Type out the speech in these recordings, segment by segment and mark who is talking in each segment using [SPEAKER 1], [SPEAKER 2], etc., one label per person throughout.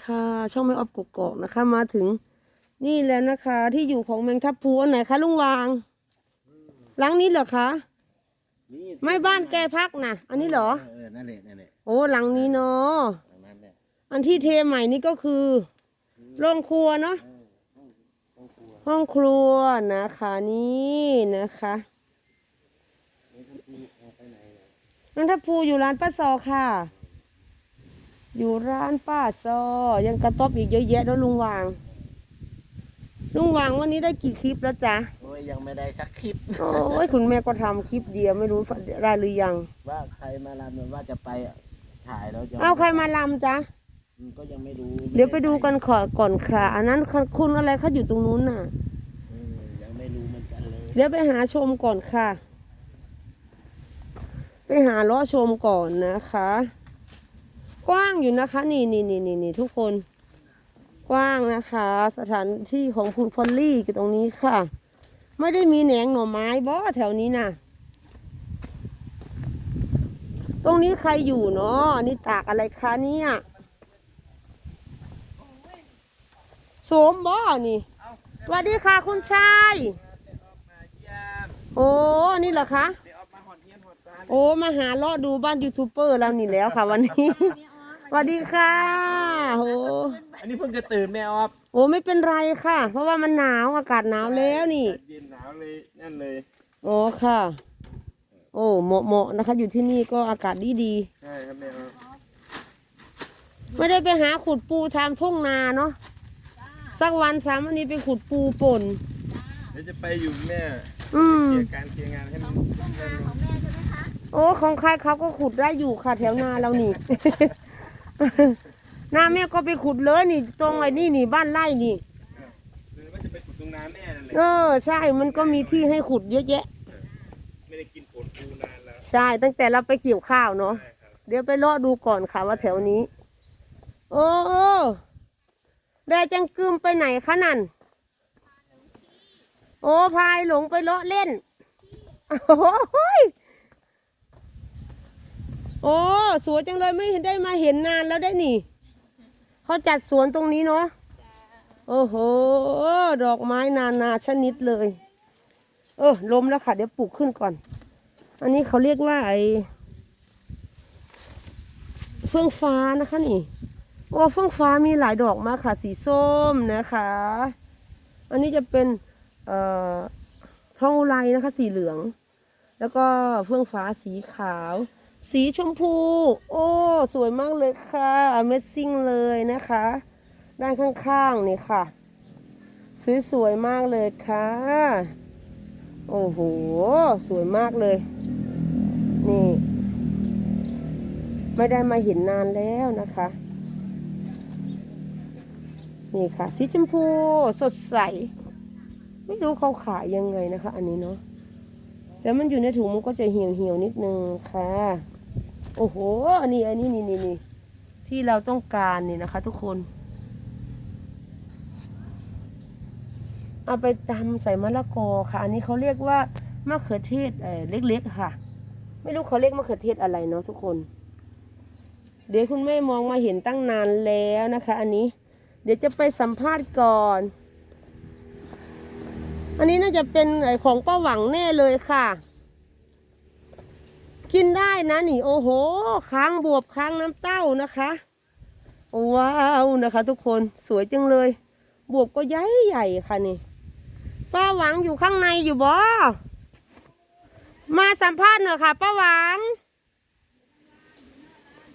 [SPEAKER 1] ค่ะ ช่องไม่ออฟกกอกนะคะ มาถึงนี่แล้วนะคะ ที่อยู่ของแมงทับพลูอันไหนคะลุงวางหลังนี้เหรอคะ
[SPEAKER 2] นี่
[SPEAKER 1] ไม่บ้านแกพักนะอันนี้เหรอ
[SPEAKER 2] เออนั่นแหละนั่นแหละ
[SPEAKER 1] โอ้หลังนี้เนาะ
[SPEAKER 2] ตรงนั้นแหละ
[SPEAKER 1] อันที่เทใหม่นี่ก็คือโรงครัวเนาะ
[SPEAKER 2] เออห้องห้องครัว
[SPEAKER 1] ห้องครัวนะคะนี่นะคะ
[SPEAKER 2] นี่ท่านพี่เอาไปไหนนะ
[SPEAKER 1] แมงทับพลูอยู่ร้านป้าซอค่ะ อยู่ร้านป้าซอ ยังกระต๊อบอีกเยอะแยะแล้วลุงวาง ลุงวางวันนี้ได้กี่คลิปแล้วจ๊ะ
[SPEAKER 2] โอ้ยยังไม่ได้สักคลิป
[SPEAKER 1] โอ้ยคุณแม่ก็ทำคลิปเดียวไม่รู้ได้หรือยัง
[SPEAKER 2] ว่าใครมาลำว่าจะไปถ่ายแล้วจะ
[SPEAKER 1] เอาใครมาลำจ๊ะ
[SPEAKER 2] อืมก็ยังไม่รู้
[SPEAKER 1] เดี๋ยวไปดูกันขอก่อนค่ะ อันนั้นคุณอะไรเขาอยู่ตรงนู้นน่ะ
[SPEAKER 2] เออยังไม่รู้เหมือนกันเลย
[SPEAKER 1] เดี๋ยวไปหาชมก่อนค่ะ ไปหาล้อชมก่อนนะคะ กว้างอยู่นะคะ นี่นี่นี่นี่นี่ทุกคน กว้างนะคะ สถานที่ของคุณพอลลี่อยู่ตรงนี้ค่ะ ไม่ได้มีแหนงหน่อไม้บ่แถวนี้น่ะ ตรงนี้ใครอยู่เนาะนี่ตากอะไรคะเนี่ยโสมบ่นี่สวัสดีค่ะคุณชาย โอ้ นี่เหรอคะ โอ้ มาหาเลาะดูบ้านยูทูบเบอร์เรานี่แล้วค่ะวันนี้ วัสดีค่ะโอ้
[SPEAKER 2] อันนี้เพิ่งจะตื่นแม่ออฟ
[SPEAKER 1] โอ้ไม่เป็นไรค่ะ เพราะว่ามันหนาวอากาศหนาวแล้วนี่
[SPEAKER 2] เย็นหนาวเลยนั่นเลย
[SPEAKER 1] โอ้ค่ะ โอ้เหมาะเหมาะนะคะ อยู่ที่นี่ก็อากาศดีดี
[SPEAKER 2] ใช่ครับแม่ออฟ
[SPEAKER 1] ๆไม่ได้ไปหาขุดปูทำทุ่งนาเนาะสักวันสามวันนี้ไปขุดปูป่น
[SPEAKER 2] เดี๋ยวจะไปอยู่แม่
[SPEAKER 1] อืม
[SPEAKER 2] เคลียร์การเคลียร์งานให้มัน
[SPEAKER 1] โอ้ของใครเขาก็ขุดได้อยู่ค่ะแถวนาเรานี่ หน้าแม่ก็ไปขุดเลยนี่ ตรงไอ้นี่นี่บ้านไร่นี่
[SPEAKER 2] หรือว่าจะไปขุดตรงน้ำแม่นั่นแหละ
[SPEAKER 1] เออ ใช่มันก็มีที่ให้ขุดเยอะแยะ
[SPEAKER 2] ไม่ได้กินผลปูนานแล้ว
[SPEAKER 1] ใช่ตั้งแต่เราไปเกี่ยวข้าวเนาะ
[SPEAKER 2] ใช่ครับ
[SPEAKER 1] เดี๋ยวไปเลาะดูก่อนค่ะว่าแถวนี้ โอ้โอ้แดจังกึมไปไหนคะนั่น โอ้พายหลงไปเลาะเล่น โอ้ย โอ้สวยจังเลยไม่ได้มาเห็นนานแล้วได้นี่เขาจัดสวนตรงนี้เนาะโอ้โหดอกไม้นานาชนิดเลย เออลมแล้วค่ะ เดี๋ยวปลูกขึ้นก่อน อันนี้เขาเรียกว่าไอเฟื่องฟ้านะคะนี่โอ้เฟื่องฟ้ามีหลายดอกมากค่ะ สีส้มนะคะ อันนี้จะเป็นเอ่อทองอุไรนะคะ สีเหลือง แล้วก็เฟื่องฟ้าสีขาว สีชมพู โอ้ สวยมากเลยค่ะ Amazing เลยนะคะ ด้านข้างๆนี่ค่ะ สวยๆมากเลยค่ะ โอ้โห สวยมากเลย นี่ ไม่ได้มาเห็นนานแล้วนะคะ นี่ค่ะ สีชมพูสดใส ไม่รู้เขาขายยังไงนะคะ อันนี้เนาะแต่มันอยู่ในถุงมันก็จะเหี่ยวเหี่ยวๆนิดนึงค่ะ โอ้โห อันนี้อันนี้นี่นี่นี่ที่เราต้องการนี่นะคะ ทุกคน เอาไปตำใส่มะละกอค่ะ อันนี้เขาเรียกว่ามะเขือเทศเออเล็กๆค่ะ ไม่รู้เขาเรียกมะเขือเทศอะไรเนาะทุกคน เดี๋ยวคุณแม่มองมาเห็นตั้งนานแล้วนะคะ อันนี้ เดี๋ยวจะไปสัมภาษณ์ก่อน อันนี้น่าจะเป็นของป้าหวังแน่เลยค่ะ กินได้นะนี่โอ้โหค้างบวบค้างน้ำเต้านะคะว้าวนะคะ ทุกคนสวยจังเลย บวบก็ใหญ่ใหญ่ค่ะนี่ป้าหวังอยู่ข้างในอยู่บ่มาสัมภาษณ์หน่อยค่ะป้าหวัง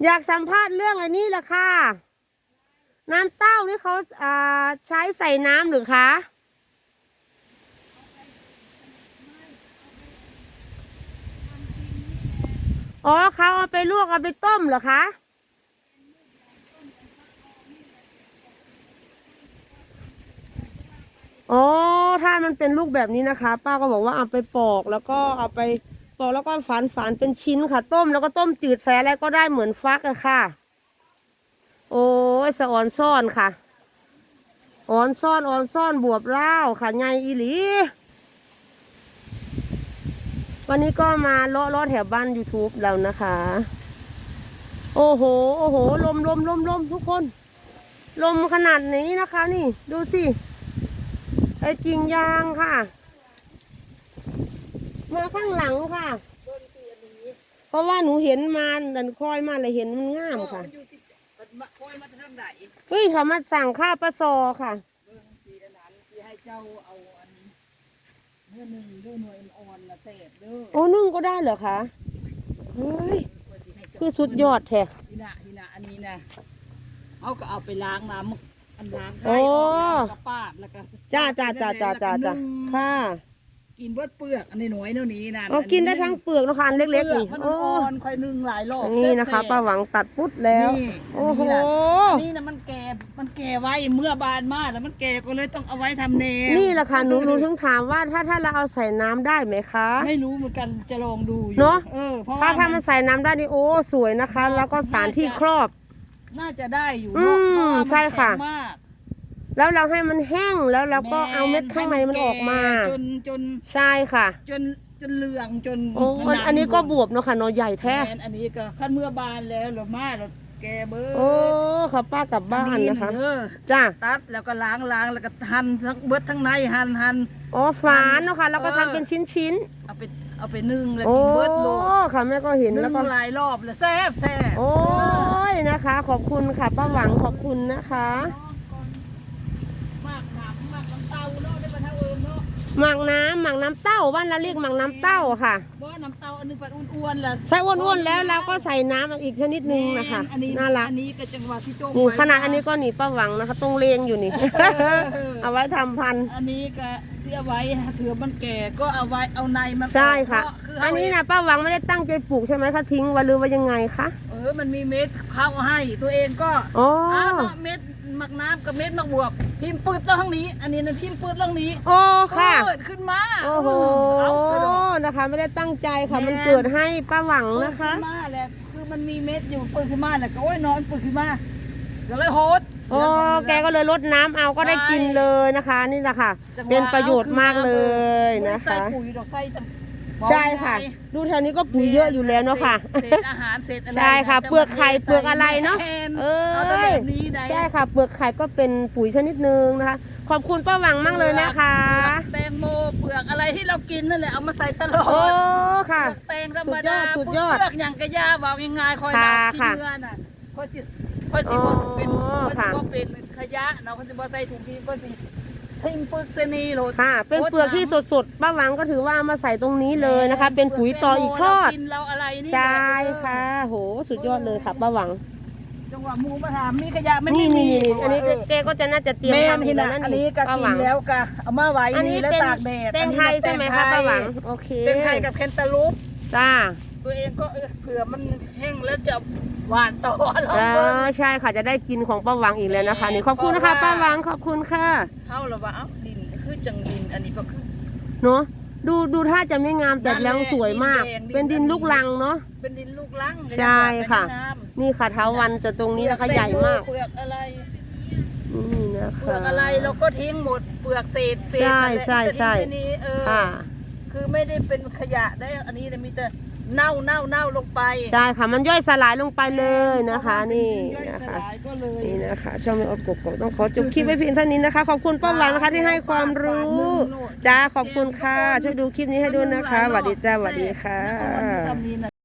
[SPEAKER 1] อยากสัมภาษณ์เรื่องไอ้นี้แหละค่ะ น้ำเต้านี่เขาอ่าใช้ใส่น้ำหรือคะ อ๋อเขาเอาไปลวกเอาไปต้มเหรอคะอ๋อถ้ามันเป็นลูกแบบนี้นะคะ ป้าก็บอกว่าเอาไปปอกแล้วก็เอาไปปอกแล้วก็ฝานฝานเป็นชิ้นค่ะ ต้มแล้วก็ต้มจืดใส่อะไรก็ได้เหมือนฟักอะค่ะ โอ้ยสะออนซ่อนค่ะอ่อนซ่อนอ่อนซ่อนบวบเล่าค่ะไงอีหลี วันนี้ก็มาเลาะเลาะแถวบ้าน YouTube เรานะคะ โอ้โห โอ้โห ลมลมลมลมทุกคน ลมขนาดนี้นะคะ นี่ ดูสิ ไอ้จริงยางค่ะ มาข้างหลังค่ะ เพราะว่าหนูเห็นมาดันคอยมาเลยเห็นมันงามค่ะ
[SPEAKER 3] มันอยู่สิมันมาคอยมาทางไหน
[SPEAKER 1] เฮ้ยเขามาสั่งข้าปลาซอค่ะ
[SPEAKER 3] เบิ่งสีอันนั้นสิให้เจ้าเอาอัน เมื่อหนึ่งเด้วยหน่วยอ่อนๆนะเศษเด้อ
[SPEAKER 1] โอ้นึ่งก็ได้เหรอคะเฮ้ย
[SPEAKER 3] ว่าสิให้เจ้า
[SPEAKER 1] คือสุดยอดแท้
[SPEAKER 3] นี่นะนี่นะอันนี้นะเอาก็เอาไปล้างน้ำอันล้าง
[SPEAKER 1] โอ้
[SPEAKER 3] ไข่ออกแล้วก็ปาดแล้วก็
[SPEAKER 1] จ้าจ้าจ้าจ้าจ้าจ้า
[SPEAKER 3] แล้วก็นึ่ง
[SPEAKER 1] ค่ะ
[SPEAKER 3] กินเบิดเปลือกอันนี้หน่วยเท่านี้นะ
[SPEAKER 1] เอากินได้ทั้งเปลือกนะคะอันเล็กๆ
[SPEAKER 3] นี่
[SPEAKER 1] นี่
[SPEAKER 3] มัน
[SPEAKER 1] โอ้
[SPEAKER 3] อ่อนค่อยนึ่งหลายรอบ
[SPEAKER 1] นี่นะคะป้าหวังตัดปุ๊ดแล้ว
[SPEAKER 3] นี่
[SPEAKER 1] โอ้โห
[SPEAKER 3] อันนี้นะมันแก่มันแก่ไว้เมื่อบานมากแล้วมันแก่ก็เลยต้องเอาไว้ทำแนว
[SPEAKER 1] นี่แหละค่ะหนูหนูถึงถามว่าถ้าถ้าเราเอาใส่น้ำได้ไหมคะ
[SPEAKER 3] ไม่รู้เหมือนกันจะลองดูอยู่
[SPEAKER 1] เนอะ
[SPEAKER 3] เออเพราะ
[SPEAKER 1] ถ้า
[SPEAKER 3] ว่า
[SPEAKER 1] ถ้ามันใส่น้ำได้นี่โอ้สวยนะคะ แล้วก็สารที่ครอบ
[SPEAKER 3] น่าจะได้อยู่
[SPEAKER 1] อื
[SPEAKER 3] เนาะ
[SPEAKER 1] ม
[SPEAKER 3] เพราะว่ามัน
[SPEAKER 1] ใช่ค่ะ
[SPEAKER 3] แข็งมาก
[SPEAKER 1] แล้วเราให้มันแห้งแล้วเราก็เอาเม็ดข้างในมันออกมา
[SPEAKER 3] จนจน
[SPEAKER 1] ใช่ค่ะ
[SPEAKER 3] จนจนเหลืองจน
[SPEAKER 1] โอ้
[SPEAKER 3] มั
[SPEAKER 1] อันนี้ก็บวบเนาะค่ะเนอะใหญ่แท้
[SPEAKER 3] แมนอันนี้ก็ขั้นเมื่อบานแล้วเรามาเราแกเบอร์
[SPEAKER 1] โอ้ค่ะป้ากลับบ้านนะคะ
[SPEAKER 3] เออ
[SPEAKER 1] จ้า
[SPEAKER 3] ตัดแล้วก็ล้างล้างแล้วก็หั่นทั้งเบิดทั้งในหั่นหั่น
[SPEAKER 1] อ๋อฝานเนาะค่ะแล้วก็
[SPEAKER 3] เออ
[SPEAKER 1] ทำเป็นชิ้นชิ้น
[SPEAKER 3] เอาไปเอาไปนึ่งแล้ว
[SPEAKER 1] ๆโอ้
[SPEAKER 3] กินเบิดโล
[SPEAKER 1] ค่ะแม่ก็เห็น
[SPEAKER 3] นึ่
[SPEAKER 1] แล้ว
[SPEAKER 3] ง
[SPEAKER 1] ก็
[SPEAKER 3] หลายรอบแล้วแซ่บแซ่บ
[SPEAKER 1] โอ้ยนะคะ ขอบคุณค่ะป้าหวังขอบคุณนะคะ
[SPEAKER 3] มากหนามมากน้ำเต้าเนาะได้มาเท่าเอิมเนาะ
[SPEAKER 1] หมักน้ำหมักน้ำเต้าบ้านเราเรียกหมักน้ำเต้าค่ะ
[SPEAKER 3] บ่น้ำเต้าอันนึงปัดอ้วนๆแหละ
[SPEAKER 1] ใส่อ้วนๆแล้วเราก็ใส่น้ำอีกชนิดนึงนะคะ
[SPEAKER 3] อันนี้
[SPEAKER 1] น่ารัก
[SPEAKER 3] อันนี้ก็จังหวะที่โจ้
[SPEAKER 1] นี่
[SPEAKER 3] ไว้
[SPEAKER 1] ขนาดอันนี้ก็หนีป้าหวังนะคะตรงเลงอยู่นี่เอาไว้ทำพันธุ์
[SPEAKER 3] อันนี้ก็เสียไว้เถือมันแก่ก็เอาไว้เอาในมัน
[SPEAKER 1] ใช่ค่ะ
[SPEAKER 3] เพราคือ
[SPEAKER 1] อั
[SPEAKER 3] อั
[SPEAKER 1] นนี้นะป้าหวังไม่ได้ตั้งใจปลูกใช่ไหมคะทิ้งไว้หรือว่ายังไงคะ
[SPEAKER 3] เออมันมีเม็ดเข้าให้ตัวเองก็
[SPEAKER 1] อ๋อ
[SPEAKER 3] อ้าวเนาะเม็ด หมักน้ำกับเม็ดหมักบวบทิมปืดต้องนี้ อันนี้นะทิมปืดต้องนี้
[SPEAKER 1] โอ้ค่ะ
[SPEAKER 3] เปิดขึ้นมา
[SPEAKER 1] โอ้โห
[SPEAKER 3] เอาสะดอก
[SPEAKER 1] นะคะ ไม่ได้ตั้งใจค่ะ
[SPEAKER 3] แม่
[SPEAKER 1] มันเกิดให้ป้าหวัง
[SPEAKER 3] เปิด
[SPEAKER 1] นะคะ
[SPEAKER 3] ขึ้นมาแหละคือมันมีเม็ดอยู่เปิดขึ้นมาแหละก็โอ้ยนอนเปิดขึ้นมาก็เลยโฮด
[SPEAKER 1] โอ้แกก็เลยลดน้ำเอาก็ได้กินเลยนะคะ นี่แหละค่ะ เป็นประโยชน์มากเลยนะ
[SPEAKER 3] ใส่
[SPEAKER 1] คะ
[SPEAKER 3] ปุ๋ยดอกไส้ตะ
[SPEAKER 1] ใช่ค่ะ ดูแถวนี้ก็ปุ๋ยเยอะอยู่แล้วเนาะค่ะ
[SPEAKER 3] เศษอาหารเศษอะไร
[SPEAKER 1] ใช่ค่ะ
[SPEAKER 3] จ
[SPEAKER 1] เปลือกไข่เปลือกอะไรเนาะ
[SPEAKER 3] แท
[SPEAKER 1] เอ
[SPEAKER 3] เอาแต่
[SPEAKER 1] อ
[SPEAKER 3] แบบนี้ได้
[SPEAKER 1] ใช่ค่ะ เปลือกไข่ก็เป็นปุ๋ยชนิดนึงนะคะ ขอบคุณป้าหวังมากเลยนะคะ
[SPEAKER 3] เปลือกแตงโมเปลือกอะไรที่เรากินนั่นแหละเอามาใส่ตลอ
[SPEAKER 1] โอ้
[SPEAKER 3] ด
[SPEAKER 1] ค่ะ
[SPEAKER 3] เปลือกแตงธรรมดา
[SPEAKER 1] สุดยอดสุดยอด
[SPEAKER 3] เปลือกอย่างกระยาบอกง่ายๆคอย
[SPEAKER 1] ค่ะ
[SPEAKER 3] ดับกิน
[SPEAKER 1] ค่ะ
[SPEAKER 3] เนื้อน่ะคอยสิคอยสิบ่เป็น
[SPEAKER 1] อ๋อ
[SPEAKER 3] คอยสิ
[SPEAKER 1] ค่ะ
[SPEAKER 3] บ่เป็นขยะเนาะคอยสิบ่ใส่ถุงทิ้งคอยสิ ทิ้งปึกเสนีโหลด
[SPEAKER 1] ค่ะ เป็นเปลือกที่สดๆป้าหวังก็ถือว่าเอามาใส่ตรงนี้เลยนะคะ เป็นปุ๋ยต่ออีกทอด
[SPEAKER 3] เรากินเราอะไรนี่
[SPEAKER 1] ใช่ค่ะ โหสุดยอดเลยค่ะป้าหวัง
[SPEAKER 3] จังหวะหมูมาถามมีขยะไม่
[SPEAKER 1] นี่
[SPEAKER 3] มี
[SPEAKER 1] นี่นี่อันนี้
[SPEAKER 3] เแก
[SPEAKER 1] ก็จะน่าจะเตรียม
[SPEAKER 3] แม่น
[SPEAKER 1] ทำ
[SPEAKER 3] ที่
[SPEAKER 1] แล้
[SPEAKER 3] นะ
[SPEAKER 1] วนั่น
[SPEAKER 3] อันนี้ก็
[SPEAKER 1] ป้า
[SPEAKER 3] กิ
[SPEAKER 1] หวั
[SPEAKER 3] น
[SPEAKER 1] ง
[SPEAKER 3] แล้วก็เอามาไว้
[SPEAKER 1] อันนี้
[SPEAKER 3] นี่แล้ว
[SPEAKER 1] เป็น
[SPEAKER 3] ตากแดด
[SPEAKER 1] เป็นไทยใช่ไหมคะป้าหวังโอเค
[SPEAKER 3] เป็นไทยกับแคนตาลูป
[SPEAKER 1] จ้า
[SPEAKER 3] ตัวเองก็เออเผื่อมันแห้งแล้วจะหวานต่อลอง
[SPEAKER 1] เอ
[SPEAKER 3] เบิ่ง
[SPEAKER 1] อใช่ค่ะจะได้กินของป้าหวังอีกแล้วนะคะนี่ขอบคุณนะคะ
[SPEAKER 3] เพราะว่า
[SPEAKER 1] ป้าหวังขอบคุณค่ะ
[SPEAKER 3] เท่าแล้วว่าเอ้าดินคือจังดินอันนี้ก็คือ
[SPEAKER 1] เนาะดูดูถ้าจะไม่งามแต่
[SPEAKER 3] นั่นแหละ
[SPEAKER 1] แล้วสวยมาก
[SPEAKER 3] ดินแดงดิน
[SPEAKER 1] เป็นดินลูกลังเนาะ
[SPEAKER 3] เป็นดินลูกลัง
[SPEAKER 1] ใช่ค่ะ
[SPEAKER 3] เป็นน้ำ
[SPEAKER 1] นี่ค่ะเท้าวันจะตรงนี้นะคะใหญ่มาก
[SPEAKER 3] เปลือกอะไร
[SPEAKER 1] นี่นะ
[SPEAKER 3] เปลื
[SPEAKER 1] คะ
[SPEAKER 3] อกอะไรเราก็ทิ้งหมดเปลือกเศษเศษ
[SPEAKER 1] ใช่
[SPEAKER 3] นั่นแหละ
[SPEAKER 1] ใช่ใช่
[SPEAKER 3] แต่ทิ้งแค่นี้เออ
[SPEAKER 1] ค่ะ
[SPEAKER 3] คือไม่ได้เป็นขยะได้อันนี้เนี่ยมีแต่เน่าเน่าเน่าลงไป
[SPEAKER 1] ใช่ค่ะมันย่อยสลายลงไปเลยนะคะ นี่
[SPEAKER 3] ย่อย
[SPEAKER 1] นะ
[SPEAKER 3] ส
[SPEAKER 1] คะ
[SPEAKER 3] ลายก็เลย
[SPEAKER 1] นี่นะคะช่องไม่อดกบกบต้องขอจบคลิปไว้เพียงเท่านี้นะคะ ขอบคุณป้าหวังนะคะที่ให้ความรู้จ้าขอบคุณค่ะ ช่วยดูคลิปนี้ให้ด้วยนะคะสวัสดีจ้าสวัสดีค่ะ
[SPEAKER 3] นครสวรรค์